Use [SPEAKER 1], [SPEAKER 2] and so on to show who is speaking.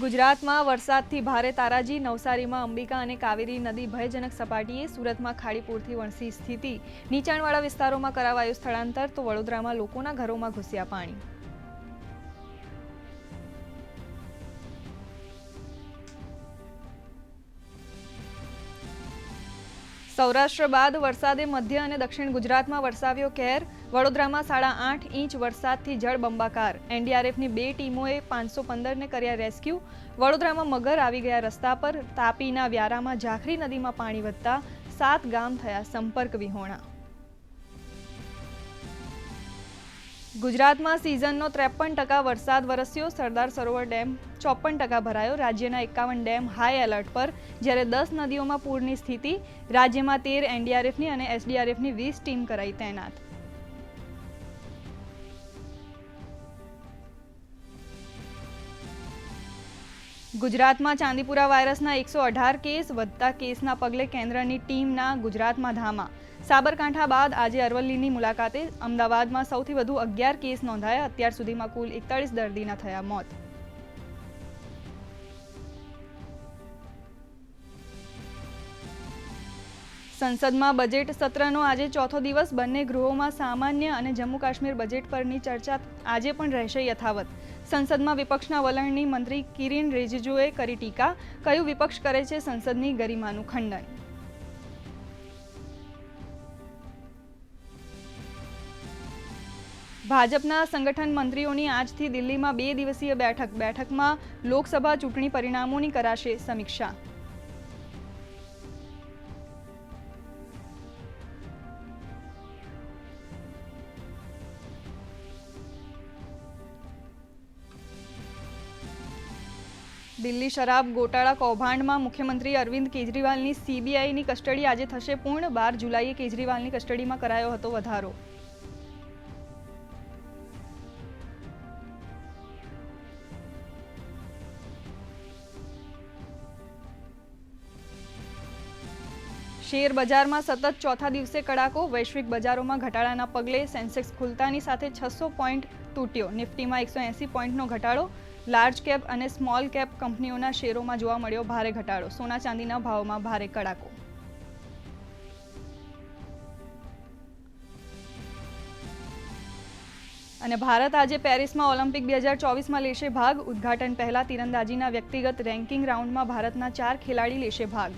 [SPEAKER 1] ગુજરાતમાં વરસાદથી ભારે તારાજી, નવસારીમાં અંબિકા અને કાવેરી નદી ભયજનક સપાટીએ સુરતમાં ખાડીપુરથી વણસી સ્થિતિ. નીચાણવાળા વિસ્તારોમાં કરાવાયું સ્થળાંતર તો વડોદરામાં લોકોના ઘરોમાં ઘૂસ્યા પાણી. સૌરાષ્ટ્ર બાદ વરસાદે મધ્ય અને દક્ષિણ ગુજરાતમાં વરસાવ્યો કહેર વડોદરામાં સાડા આઠ ઇંચ વરસાદથી જળબંબાકાર એનડીઆરએફની બે ટીમોએ પાંચસો પંદરને કર્યા રેસ્ક્યુ. વડોદરામાં મગર આવી ગયા રસ્તા પર તાપીના વ્યારામાં ઝાખરી નદીમાં પાણી વધતા સાત ગામ થયા સંપર્ક વિહોણા. ગુજરાતમાં સિઝનનો ત્રેપન ટકા વરસાદ વરસ્યો. સરદાર સરોવર ડેમ ચોપન ટકા ભરાયો. રાજ્યના એકાવન ડેમ હાઈ એલર્ટ પર. જ્યારે દસ નદીઓમાં પૂરની સ્થિતિ. રાજ્યમાં તેર એનડીઆરએફની અને એસડીઆરએફની વીસ ટીમ કરાઈ તૈનાત. ગુજરાતમાં ચાંદીપુરા વાયરસના એકસો અઢાર કેસ, વધતા કેસના પગલે કેન્દ્રની ટીમના ગુજરાતમાં ધામા. સાબરકાંઠા બાદ આજે અરવલ્લીની મુલાકાતે અમદાવાદમાં સૌથી વધુ અગિયાર કેસ નોંધાયા, અત્યાર સુધીમાં કુલ એકતાળીસ દર્દીના થયા મોત. સંસદમાં બજેટ સત્રનો આજે ચોથો દિવસ. બંને ગૃહોમાં સામાન્ય અને જમ્મુ કાશ્મીર બજેટ પરની ચર્ચા આજે પણ રહેશે યથાવત. સંસદમાં વિપક્ષના વલણની મંત્રી કિરીન રિજિજુએ કરી ટીકા. કયું વિપક્ષ કરે છે સંસદની ગરિમાનું ખંડન? ભાજપના સંગઠન મંત્રીઓની આજથી દિલ્હીમાં બે દિવસીય બેઠક. બેઠકમાં લોકસભા ચૂંટણી પરિણામોની કરાશે સમીક્ષા. દિલ્હી શરાબ ગોટાળા કૌભાંડમાં મુખ્યમંત્રી અરવિંદ કેજરીવાલની સીબીઆઈની કસ્ટડી આજે થશે પૂર્ણ. બાર જુલાઈએ કેજરીવાલની કસ્ટડીમાં કરાયો હતો વધારો. શેર બજારમાં સતત ચોથા દિવસે કડાકો. વૈશ્વિક બજારોમાં ઘટાડાના પગલે સેન્સેક્સ ખુલતાની સાથે છસો પોઈન્ટ તૂટ્યો. નિફ્ટીમાં એકસો એંસી પોઈન્ટનો ઘટાડો. લાર્જ કેપ અને સ્મોલ કેપ કંપનીઓના શેરોમાં જોવા મળ્યો ભારે ઘટાડો. સોના ચાંદીના ભાવમાં ભારે કડાકો. અને ભારત આજે પેરિસમાં ઓલિમ્પિક બે હજાર ચોવીસમાં લેશે ભાગ. ઉદ્ઘાટન પહેલા તીરંદાજીના વ્યક્તિગત રેન્કિંગ રાઉન્ડમાં ભારતના ચાર ખેલાડી લેશે ભાગ.